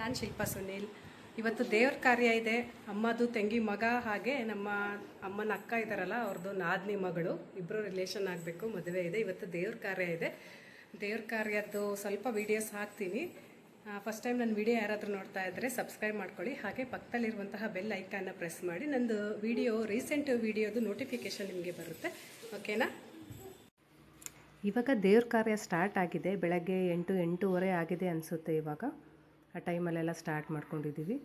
ನಾನು ಶಿಲ್ಪಾ ಸುನೀಲ್. ಇವತ್ತು ದೇವ್ರ ಕಾರ್ಯ ಇದೆ. ಅಮ್ಮದು ತಂಗಿ ಮಗ ಹಾಗೆ ನಮ್ಮ ಅಮ್ಮನ ಅಕ್ಕ ಇದ್ದಾರಲ್ಲ ಅವ್ರದ್ದು ನಾದ್ನಿ ಮಗಳು. ಇಬ್ಬರು ರಿಲೇಷನ್ ಆಗಬೇಕು, ಮದುವೆ ಇದೆ. ಇವತ್ತು ದೇವ್ರ ಕಾರ್ಯ ಇದೆ. ದೇವ್ರ ಕಾರ್ಯದ್ದು ಸ್ವಲ್ಪ ವೀಡಿಯೋಸ್ ಹಾಕ್ತೀನಿ. ಫಸ್ಟ್ ಟೈಮ್ ನನ್ನ ವಿಡಿಯೋ ಯಾರಾದರೂ ನೋಡ್ತಾ ಇದ್ದರೆ ಸಬ್ಸ್ಕ್ರೈಬ್ ಮಾಡ್ಕೊಳ್ಳಿ. ಹಾಗೆ ಪಕ್ಕದಲ್ಲಿರುವಂತಹ ಬೆಲ್ ಐಕಾನ್ನ ಪ್ರೆಸ್ ಮಾಡಿ. ನಂದು ವಿಡಿಯೋ ರೀಸೆಂಟ್ ವಿಡಿಯೋದು ನೋಟಿಫಿಕೇಶನ್ ನಿಮಗೆ ಬರುತ್ತೆ. ಓಕೆನಾ ಇವಾಗ ದೇವ್ರ ಕಾರ್ಯ ಸ್ಟಾರ್ಟ್ ಆಗಿದೆ. ಬೆಳಗ್ಗೆ ಎಂಟು, ಎಂಟೂವರೆ ಆಗಿದೆ ಅನಿಸುತ್ತೆ ಇವಾಗ. ಆ ಟೈಮಲ್ಲೆಲ್ಲ ಸ್ಟಾರ್ಟ್ ಮಾಡ್ಕೊಂಡಿದ್ದೀವಿ.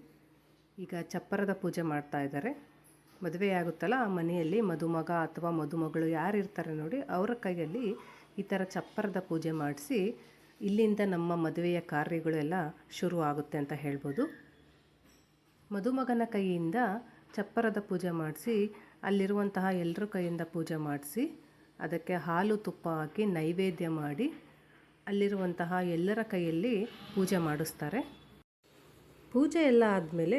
ಈಗ ಚಪ್ಪರದ ಪೂಜೆ ಮಾಡ್ತಾ ಇದ್ದಾರೆ. ಮದುವೆ ಆಗುತ್ತಲ್ಲ, ಆ ಮನೆಯಲ್ಲಿ ಮದುಮಗ ಅಥವಾ ಮದುಮಗಳು ಯಾರು ಇರ್ತಾರೆ ನೋಡಿ, ಅವರ ಕೈಯಲ್ಲಿ ಈ ಥರ ಚಪ್ಪರದ ಪೂಜೆ ಮಾಡಿಸಿ ಇಲ್ಲಿಂದ ನಮ್ಮ ಮದುವೆಯ ಕಾರ್ಯಗಳೆಲ್ಲ ಶುರು ಆಗುತ್ತೆ ಅಂತ ಹೇಳ್ಬೋದು. ಮದುಮಗನ ಕೈಯಿಂದ ಚಪ್ಪರದ ಪೂಜೆ ಮಾಡಿಸಿ, ಅಲ್ಲಿರುವಂತಹ ಎಲ್ಲರ ಕೈಯಿಂದ ಪೂಜೆ ಮಾಡಿಸಿ, ಅದಕ್ಕೆ ಹಾಲು ತುಪ್ಪ ಹಾಕಿ ನೈವೇದ್ಯ ಮಾಡಿ, ಅಲ್ಲಿರುವಂತಹ ಎಲ್ಲರ ಕೈಯಲ್ಲಿ ಪೂಜೆ ಮಾಡಿಸ್ತಾರೆ. ಪೂಜೆ ಎಲ್ಲ ಆದಮೇಲೆ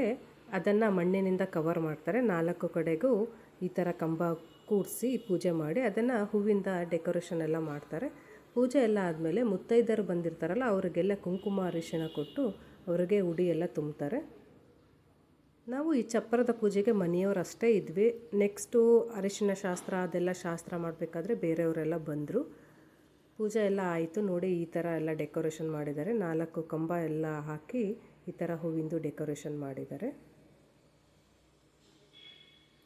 ಅದನ್ನು ಮಣ್ಣಿನಿಂದ ಕವರ್ ಮಾಡ್ತಾರೆ. ನಾಲ್ಕು ಕಡೆಗೂ ಈ ಥರ ಕಂಬ ಕೂಡಿಸಿ ಪೂಜೆ ಮಾಡಿ ಅದನ್ನು ಹೂವಿಂದ ಡೆಕೋರೇಷನ್ ಎಲ್ಲ ಮಾಡ್ತಾರೆ. ಪೂಜೆ ಎಲ್ಲ ಆದಮೇಲೆ ಮುತ್ತೈದರು ಬಂದಿರ್ತಾರಲ್ಲ, ಅವರಿಗೆಲ್ಲ ಕುಂಕುಮ ಅರಿಶಿಣ ಕೊಟ್ಟು ಅವರಿಗೆ ಉಡಿ ಎಲ್ಲ ತುಂಬ್ತಾರೆ. ನಾವು ಈ ಚಪ್ಪರದ ಪೂಜೆಗೆ ಮನೆಯವರು ಅಷ್ಟೇ ಇದ್ವಿ. ನೆಕ್ಸ್ಟು ಅರಿಶಿನ ಶಾಸ್ತ್ರ, ಅದೆಲ್ಲ ಶಾಸ್ತ್ರ ಮಾಡಬೇಕಾದ್ರೆ ಬೇರೆಯವರೆಲ್ಲ ಬಂದರು. ಪೂಜೆ ಎಲ್ಲ ಆಯಿತು, ನೋಡಿ ಈ ಥರ ಎಲ್ಲ ಡೆಕೋರೇಷನ್ ಮಾಡಿದ್ದಾರೆ. ನಾಲ್ಕು ಕಂಬ ಎಲ್ಲ ಹಾಕಿ ಈ ಥರ ಹೂವಿಂದು ಡೆಕೋರೇಷನ್ ಮಾಡಿದ್ದಾರೆ.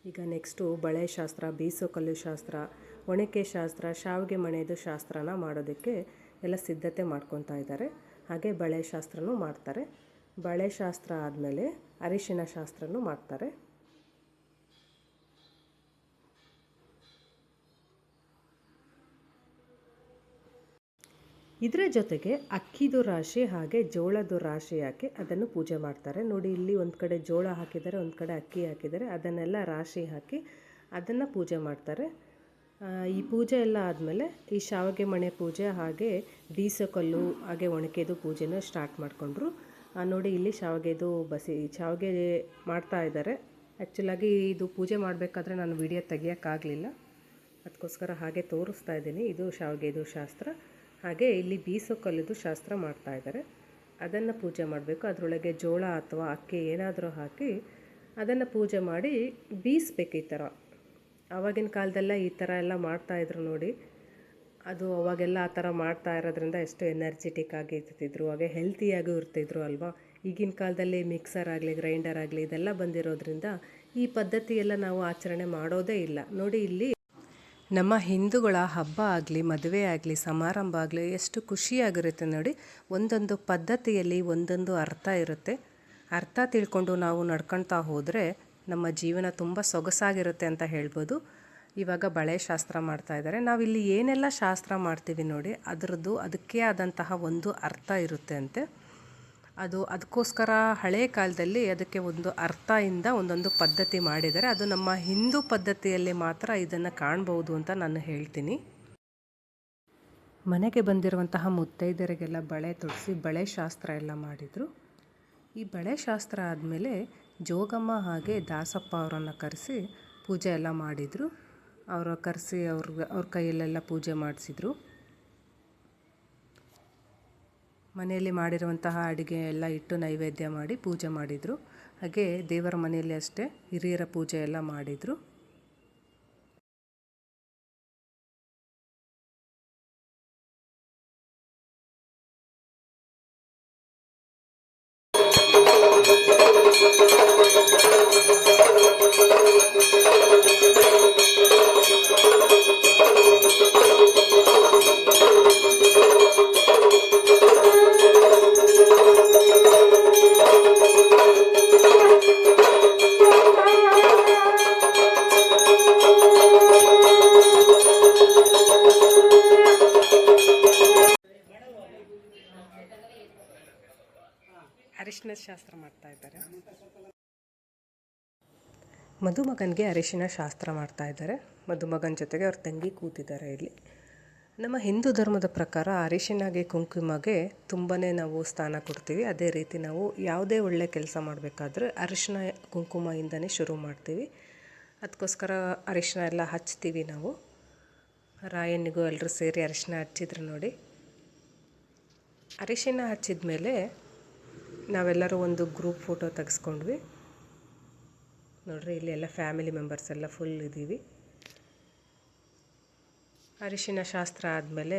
ಈಗ ನೆಕ್ಸ್ಟು ಬಳೆ ಶಾಸ್ತ್ರ ಬೀಸೋಕಲ್ಲು ಶಾಸ್ತ್ರ, ಒಣಕೆ ಶಾಸ್ತ್ರ, ಶಾವಿಗೆ ಮಣೆಯದು ಶಾಸ್ತ್ರನ ಮಾಡೋದಕ್ಕೆ ಎಲ್ಲ ಸಿದ್ಧತೆ ಮಾಡ್ಕೊತಾ ಇದ್ದಾರೆ. ಹಾಗೆ ಬಳೆ ಶಾಸ್ತ್ರನೂ ಮಾಡ್ತಾರೆ. ಬಳೆ ಶಾಸ್ತ್ರ ಆದಮೇಲೆ ಅರಿಶಿನ ಶಾಸ್ತ್ರನೂ ಮಾಡ್ತಾರೆ. ಇದರ ಜೊತೆಗೆ ಅಕ್ಕಿದು ರಾಶಿ ಹಾಗೆ ಜೋಳದ ರಾಶಿ ಹಾಕಿ ಅದನ್ನು ಪೂಜೆ ಮಾಡ್ತಾರೆ. ನೋಡಿ, ಇಲ್ಲಿ ಒಂದು ಕಡೆ ಜೋಳ ಹಾಕಿದ್ದಾರೆ, ಒಂದು ಕಡೆ ಅಕ್ಕಿ ಹಾಕಿದ್ದಾರೆ. ಅದನ್ನೆಲ್ಲ ರಾಶಿ ಹಾಕಿ ಅದನ್ನು ಪೂಜೆ ಮಾಡ್ತಾರೆ. ಈ ಪೂಜೆ ಎಲ್ಲ ಆದಮೇಲೆ ಈ ಶಾವಿಗೆ ಮಣೆ ಪೂಜೆ ಹಾಗೆ ಬೀಸಕಲ್ಲು, ಹಾಗೆ ಒಣಕೆದು ಪೂಜೆನ ಸ್ಟಾರ್ಟ್ ಮಾಡಿಕೊಂಡ್ರು. ನೋಡಿ, ಇಲ್ಲಿ ಶಾವಿಗೆದು ಬಸಿ ಶಾವಿಗೆ ಮಾಡ್ತಾ ಇದ್ದಾರೆ. ಆ್ಯಕ್ಚುಲಾಗಿ ಇದು ಪೂಜೆ ಮಾಡಬೇಕಾದ್ರೆ ನಾನು ವಿಡಿಯೋ ತೆಗಿಯೋಕ್ಕಾಗಲಿಲ್ಲ. ಅದಕ್ಕೋಸ್ಕರ ಹಾಗೆ ತೋರಿಸ್ತಾ ಇದ್ದೀನಿ. ಇದು ಶಾವಿಗೆದು ಶಾಸ್ತ್ರ. ಹಾಗೆ ಇಲ್ಲಿ ಬೀಸೋ ಕಲ್ಲದು ಶಾಸ್ತ್ರ ಮಾಡ್ತಾ ಇದ್ದಾರೆ ಅದನ್ನು ಪೂಜೆ ಮಾಡಬೇಕು. ಅದರೊಳಗೆ ಜೋಳ ಅಥವಾ ಅಕ್ಕಿ ಏನಾದರೂ ಹಾಕಿ ಅದನ್ನು ಪೂಜೆ ಮಾಡಿ ಬೀಸಬೇಕು ಈ ಥರ. ಆವಾಗಿನ ಕಾಲದೆಲ್ಲ ಈ ಥರ ಎಲ್ಲ ಮಾಡ್ತಾಯಿದ್ರು ನೋಡಿ. ಅದು ಅವಾಗೆಲ್ಲ ಆ ಥರ ಮಾಡ್ತಾ ಇರೋದ್ರಿಂದ ಎಷ್ಟು ಎನರ್ಜೆಟಿಕ್ ಆಗಿ ಇರ್ತಿದ್ರು. ಹಾಗೆ ಹೆಲ್ತಿಯಾಗೂ ಇರ್ತಿದ್ರು ಅಲ್ವಾ? ಈಗಿನ ಕಾಲದಲ್ಲಿ ಮಿಕ್ಸರ್ ಆಗಲಿ ಗ್ರೈಂಡರ್ ಆಗಲಿ ಇದೆಲ್ಲ ಬಂದಿರೋದ್ರಿಂದ ಈ ಪದ್ಧತಿಯೆಲ್ಲ ನಾವು ಆಚರಣೆ ಮಾಡೋದೇ ಇಲ್ಲ. ನೋಡಿ ಇಲ್ಲಿ ನಮ್ಮ ಹಿಂದೂಗಳ ಹಬ್ಬ ಆಗಲಿ, ಮದುವೆ ಆಗಲಿ, ಸಮಾರಂಭ ಆಗಲಿ ಎಷ್ಟು ಖುಷಿಯಾಗಿರುತ್ತೆ ನೋಡಿ. ಒಂದೊಂದು ಪದ್ಧತಿಯಲ್ಲಿ ಒಂದೊಂದು ಅರ್ಥ ಇರುತ್ತೆ. ಅರ್ಥ ತಿಳ್ಕೊಂಡು ನಾವು ನಡ್ಕೊಳ್ತಾ ಹೋದರೆ ನಮ್ಮ ಜೀವನ ತುಂಬ ಸೊಗಸಾಗಿರುತ್ತೆ ಅಂತ ಹೇಳ್ಬೋದು. ಇವಾಗ ಬಳೆ ಶಾಸ್ತ್ರ ಮಾಡ್ತಾ ಇದ್ದಾರೆ. ನಾವಿಲ್ಲಿ ಏನೆಲ್ಲ ಶಾಸ್ತ್ರ ಮಾಡ್ತೀವಿ ನೋಡಿ, ಅದರದ್ದು ಅದಕ್ಕೆ ಆದಂತಹ ಒಂದು ಅರ್ಥ ಇರುತ್ತೆ ಅಂತೆ. ಅದು ಅದಕ್ಕೋಸ್ಕರ ಹಳೆ ಕಾಲದಲ್ಲಿ ಅದಕ್ಕೆ ಒಂದು ಅರ್ಥದಿಂದ ಒಂದೊಂದು ಪದ್ಧತಿ ಮಾಡಿದ್ದಾರೆ ಅದು ನಮ್ಮ ಹಿಂದೂ ಪದ್ಧತಿಯಲ್ಲಿ ಮಾತ್ರ ಇದನ್ನು ಕಾಣ್ಬೋದು ಅಂತ ನಾನು ಹೇಳ್ತೀನಿ. ಮನೆಗೆ ಬಂದಿರುವಂತಹ ಮುತ್ತೈದೆಯರಿಗೆಲ್ಲ ಬಳೆ ತೊಡಿಸಿ ಬಳೆ ಶಾಸ್ತ್ರ ಎಲ್ಲ ಮಾಡಿದರು. ಈ ಬಳೆ ಶಾಸ್ತ್ರ ಆದಮೇಲೆ ಜೋಗಮ್ಮ ಹಾಗೆ ದಾಸಪ್ಪ ಅವರನ್ನು ಕರೆಸಿ ಪೂಜೆ ಎಲ್ಲ ಮಾಡಿದರು. ಅವರ ಕರೆಸಿ ಅವ್ರ ಅವ್ರ ಕೈಯಲ್ಲೆಲ್ಲ ಪೂಜೆ ಮಾಡಿಸಿದ್ರು. ಮನೆಯಲ್ಲಿ ಮಾಡಿರುವಂತಹ ಅಡುಗೆ ಎಲ್ಲ ಇಟ್ಟು ನೈವೇದ್ಯ ಮಾಡಿ ಪೂಜೆ ಮಾಡಿದರು. ಹಾಗೆ ದೇವರ ಮನೆಯಲ್ಲಿ ಅಷ್ಟೇ ಹಿರಿಯರ ಪೂಜೆ ಎಲ್ಲ ಮಾಡಿದರು. ಅರಿಶಿನ ಶಾಸ್ತ್ರ ಮಾಡ್ತಾ ಇದ್ದಾರೆ. ಮದುಮಗನಿಗೆ ಅರಿಶಿನ ಶಾಸ್ತ್ರ ಮಾಡ್ತಾ ಇದ್ದಾರೆ. ಮದುಮಗನ ಜೊತೆಗೆ ಅವ್ರ ತಂಗಿ ಕೂತಿದ್ದಾರೆ ಇಲ್ಲಿ. ನಮ್ಮ ಹಿಂದೂ ಧರ್ಮದ ಪ್ರಕಾರ ಅರಿಶಿನಗೆ ಕುಂಕುಮಗೆ ತುಂಬಾ ನಾವು ಸ್ಥಾನ ಕೊಡ್ತೀವಿ. ಅದೇ ರೀತಿ ನಾವು ಯಾವುದೇ ಒಳ್ಳೆ ಕೆಲಸ ಮಾಡಬೇಕಾದ್ರೆ ಅರಿಶಿನ ಕುಂಕುಮದಿಂದನೇ ಶುರು ಮಾಡ್ತೀವಿ. ಅದಕ್ಕೋಸ್ಕರ ಅರಿಶಿನ ಎಲ್ಲ ಹಚ್ತೀವಿ ನಾವು. ರಾಯನಿಗೂ ಎಲ್ಲರೂ ಸೇರಿ ಅರಿಶಿನ ಹಚ್ಚಿದ್ರು ನೋಡಿ. ಅರಿಶಿನ ಹಚ್ಚಿದ ಮೇಲೆ ನಾವೆಲ್ಲರೂ ಒಂದು ಗ್ರೂಪ್ ಫೋಟೋ ತೆಗೆಸ್ಕೊಂಡ್ವಿ. ನೋಡ್ರಿ, ಇಲ್ಲಿ ಎಲ್ಲ ಫ್ಯಾಮಿಲಿ ಮೆಂಬರ್ಸ್ ಎಲ್ಲ ಫುಲ್ ಇದ್ದೀವಿ ಅರಿಶಿನ ಶಾಸ್ತ್ರ ಆದಮೇಲೆ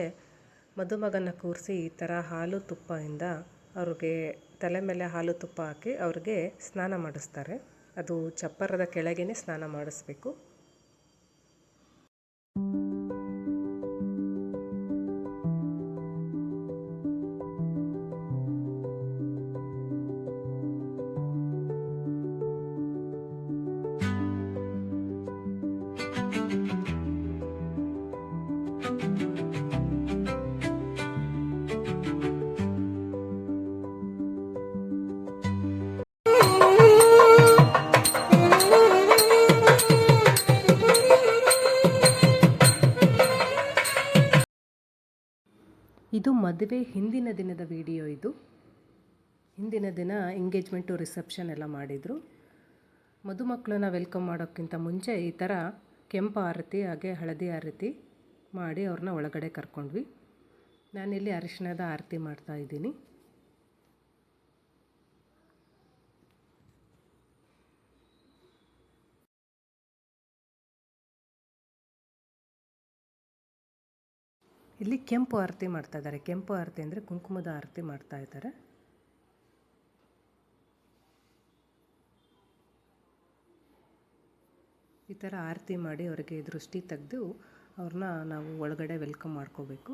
ಮದುಮಗನ ಕೂರಿಸಿ ಈ ಥರ ಹಾಲು ತುಪ್ಪದಿಂದ ಅವ್ರಿಗೆ ತಲೆ ಮೇಲೆ ಹಾಲು ತುಪ್ಪ ಹಾಕಿ ಅವ್ರಿಗೆ ಸ್ನಾನ ಮಾಡಿಸ್ತಾರೆ. ಅದು ಚಪ್ಪರದ ಕೆಳಗೇ ಸ್ನಾನ ಮಾಡಿಸ್ಬೇಕು. ಇದು ಮದುವೆ ಹಿಂದಿನ ದಿನದ ವಿಡಿಯೋ ಇದು. ಹಿಂದಿನ ದಿನ ಎಂಗೇಜ್ಮೆಂಟು ರಿಸೆಪ್ಷನ್ ಎಲ್ಲ ಮಾಡಿದರು. ಮದುಮಕ್ಕಳನ್ನ ವೆಲ್ಕಮ್ ಮಾಡೋಕ್ಕಿಂತ ಮುಂಚೆ ಈ ಥರ ಕೆಂಪು ಆರತಿ, ಹಾಗೆ ಹಳದಿ ಆರತಿ ಮಾಡಿ ಅವ್ರನ್ನ ಒಳಗಡೆ ಕರ್ಕೊಂಡ್ವಿ. ನಾನಿಲ್ಲಿ ಅರಿಶಿಣದ ಆರತಿ ಮಾಡ್ತಾ ಇಲ್ಲಿ ಕೆಂಪು ಆರತಿ ಮಾಡ್ತಾ ಇದ್ದಾರೆ. ಕೆಂಪು ಆರತಿ ಅಂದರೆ ಕುಂಕುಮದ ಆರತಿ ಮಾಡ್ತಾ ಇದ್ದಾರೆ. ಈ ಥರ ಆರತಿ ಮಾಡಿ ಅವರಿಗೆ ದೃಷ್ಟಿ ತೆಗೆದು ಅವ್ರನ್ನ ನಾವು ಒಳಗಡೆ ವೆಲ್ಕಮ್ ಮಾಡ್ಕೋಬೇಕು.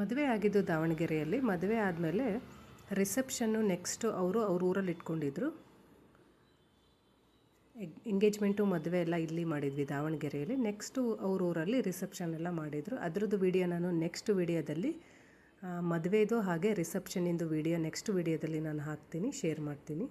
ಮದುವೆ ಆಗಿದ್ದು ದಾವಣಗೆರೆಯಲ್ಲಿ. ಮದುವೆ ಆದಮೇಲೆ ರಿಸೆಪ್ಷನ್ನು ನೆಕ್ಸ್ಟು ಅವರು ಅವ್ರ ಊರಲ್ಲಿ ಇಟ್ಕೊಂಡಿದ್ರು. ಎಂಗೇಜ್ಮೆಂಟು ಮದುವೆ ಎಲ್ಲ ಇಲ್ಲಿ ಮಾಡಿದ್ವಿ ದಾವಣಗೆರೆಯಲ್ಲಿ. ನೆಕ್ಸ್ಟು ಅವ್ರ ಊರಲ್ಲಿ ರಿಸೆಪ್ಷನ್ ಎಲ್ಲ ಮಾಡಿದರು. ಅದರದ್ದು ವಿಡಿಯೋ ನಾನು ನೆಕ್ಸ್ಟ್ ವಿಡಿಯೋದಲ್ಲಿ ಮದುವೆದು ಹಾಗೆ ರಿಸೆಪ್ಷನಿಂದು ವಿಡಿಯೋ ನೆಕ್ಸ್ಟ್ ವಿಡಿಯೋದಲ್ಲಿ ನಾನು ಹಾಕ್ತೀನಿ ಶೇರ್ ಮಾಡ್ತೀನಿ.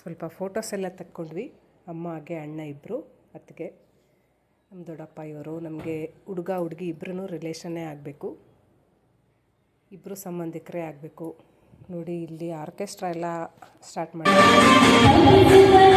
ಸ್ವಲ್ಪ ಫೋಟೋಸ್ ಎಲ್ಲ ತಕ್ಕೊಂಡ್ವಿ. ಅಮ್ಮ ಹಾಗೆ ಅಣ್ಣ ಇಬ್ಬರು ಅತ್ತಿಗೆ, ನಮ್ಮ ದೊಡ್ಡಪ್ಪ, ಇವರು, ನಮಗೆ ಹುಡುಗ, ಹುಡುಗಿ ಇಬ್ಬರೂ ರಿಲೇಷನ್ನೇ ಆಗಬೇಕು. ಇಬ್ಬರು ಸಂಬಂಧಿಕರೇ ಆಗಬೇಕು. ನೋಡಿ, ಇಲ್ಲಿ ಆರ್ಕೆಸ್ಟ್ರಾ ಎಲ್ಲ ಸ್ಟಾರ್ಟ್ ಮಾಡಿ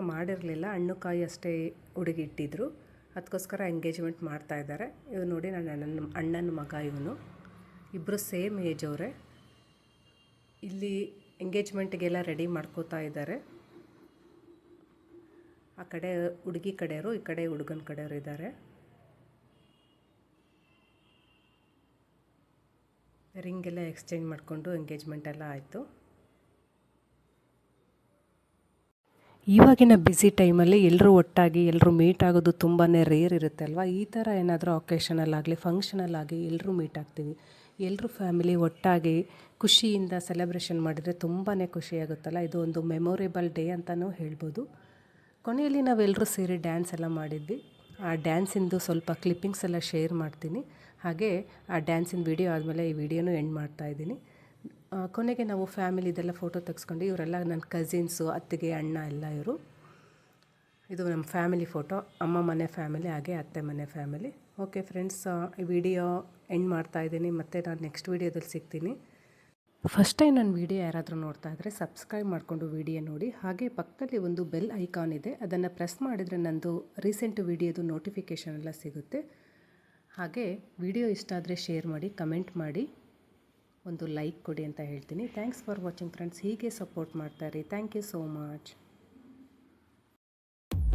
ಮಾಡಿರಲಿಲ್ಲ. ಹಣ್ಣು ಕಾಯಿ ಅಷ್ಟೇ ಹುಡುಗಿ ಇಟ್ಟಿದ್ರು ಅದಕ್ಕೋಸ್ಕರ ಎಂಗೇಜ್ಮೆಂಟ್ ಮಾಡ್ತಾ ಇದ್ದಾರೆ. ಇವ್ರು ನೋಡಿ ನನ್ನ ಅಣ್ಣನ ಮಗ ಇವನು. ಇಬ್ಬರು ಸೇಮ್ ಏಜ್ ಅವರೇ. ಇಲ್ಲಿ ಎಂಗೇಜ್ಮೆಂಟ್ಗೆಲ್ಲ ರೆಡಿ ಮಾಡ್ಕೋತಾ ಇದ್ದಾರೆ. ಆ ಕಡೆ ಹುಡುಗಿ ಕಡೆಯವರು, ಈ ಕಡೆ ಹುಡುಗನ ಕಡೆಯವರು ಇದ್ದಾರೆ. ರಿಂಗ್ ಎಲ್ಲ ಎಕ್ಸ್ಚೇಂಜ್ ಮಾಡಿಕೊಂಡು ಎಂಗೇಜ್ಮೆಂಟ್ ಎಲ್ಲ ಆಯಿತು. ಇವಾಗಿನ ಬ್ಯುಸಿ ಟೈಮಲ್ಲಿ ಎಲ್ಲರೂ ಒಟ್ಟಾಗಿ ಎಲ್ಲರೂ ಮೀಟ್ ಆಗೋದು ತುಂಬಾ ರೇರ್ ಇರುತ್ತೆ ಅಲ್ವಾ? ಈ ಥರ ಏನಾದರೂ ಒಕೇಶನಲ್ಲಾಗಲಿ ಫಂಕ್ಷನಲ್ಲಾಗಿ ಎಲ್ಲರೂ ಮೀಟ್ ಆಗ್ತೀವಿ. ಎಲ್ಲರೂ ಫ್ಯಾಮಿಲಿ ಒಟ್ಟಾಗಿ ಖುಷಿಯಿಂದ ಸೆಲೆಬ್ರೇಷನ್ ಮಾಡಿದರೆ ತುಂಬಾ ಖುಷಿಯಾಗುತ್ತಲ್ಲ? ಇದು ಒಂದು ಮೆಮೊರೇಬಲ್ ಡೇ ಅಂತಲೂ ಹೇಳ್ಬೋದು. ಕೊನೆಯಲ್ಲಿ ನಾವೆಲ್ಲರೂ ಸೇರಿ ಡ್ಯಾನ್ಸ್ ಎಲ್ಲ ಮಾಡಿದ್ವಿ. ಆ ಡ್ಯಾನ್ಸಿಂದು ಸ್ವಲ್ಪ ಕ್ಲಿಪ್ಪಿಂಗ್ಸ್ ಎಲ್ಲ ಶೇರ್ ಮಾಡ್ತೀನಿ. ಹಾಗೆ ಆ ಡ್ಯಾನ್ಸಿನ ವಿಡಿಯೋ ಆದಮೇಲೆ ಈ ವಿಡಿಯೋನೂ ಎಂಡ್ ಮಾಡ್ತಾಯಿದ್ದೀನಿ ಆ, ಕೊನೆಗೆ ನಾವು ಫ್ಯಾಮಿಲಿದೆಲ್ಲ ಫೋಟೋ ತೆಗೆಸ್ಕೊಂಡು ಇವರೆಲ್ಲ ನನ್ನ ಕಸಿನ್ಸು ಅತ್ತಿಗೆ, ಅಣ್ಣ ಎಲ್ಲ ಇವರು. ಇದು ನಮ್ಮ ಫ್ಯಾಮಿಲಿ ಫೋಟೋ. ಅಮ್ಮ ಮನೆ ಫ್ಯಾಮಿಲಿ, ಹಾಗೆ ಅತ್ತೆ ಮನೆ ಫ್ಯಾಮಿಲಿ. ಓಕೆ ಫ್ರೆಂಡ್ಸ್ ಈ ವಿಡಿಯೋ ಎಂಡ್ ಮಾಡ್ತಾ ಇದ್ದೀನಿ. ಮತ್ತು ನಾನು ನೆಕ್ಸ್ಟ್ ವೀಡಿಯೋದಲ್ಲಿ ಸಿಗ್ತೀನಿ. ಫಸ್ಟ್ ಟೈಮ್ ನನ್ನ ವೀಡಿಯೋ ಯಾರಾದರೂ ನೋಡ್ತಾ ಇದ್ದರೆ ಸಬ್ಸ್ಕ್ರೈಬ್ ಮಾಡಿಕೊಂಡು ವಿಡಿಯೋ ನೋಡಿ. ಹಾಗೆ ಪಕ್ಕದಲ್ಲಿ ಒಂದು ಬೆಲ್ ಐಕಾನ್ ಇದೆ. ಅದನ್ನು ಪ್ರೆಸ್ ಮಾಡಿದರೆ ನಂದು ರೀಸೆಂಟ್ ವಿಡಿಯೋದು ನೋಟಿಫಿಕೇಷನ್ ಎಲ್ಲ ಸಿಗುತ್ತೆ. ಹಾಗೆ ವಿಡಿಯೋ ಇಷ್ಟ ಆದರೆ ಶೇರ್ ಮಾಡಿ ಕಮೆಂಟ್ ಮಾಡಿ. ಒಂದು ಲೈಕ್ ಕೊಡಿ ಅಂತ ಹೇಳ್ತೀನಿ ಥ್ಯಾಂಕ್ಸ್ ಫಾರ್ ವಾಚಿಂಗ್ ಫ್ರೆಂಡ್ಸ್ ಹೀಗೆ ಸಪೋರ್ಟ್ ಮಾಡ್ತಾರೆ thank you so much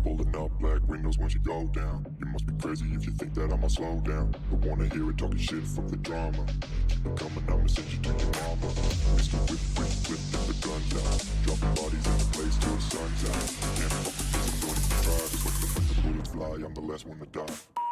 Pulling up black windows when she go down. You must be crazy if you think that I'ma slow down. Don't wanna hear it talking shit from the drama. Keep it coming, I'ma send you to your mama. Mr. Whip, whip, whip, get the guns out. Dropping bodies in the place till the sun's out. Can't fuck with this, I'm going to try. Just let the, let the bullets fly, I'm the last one to die.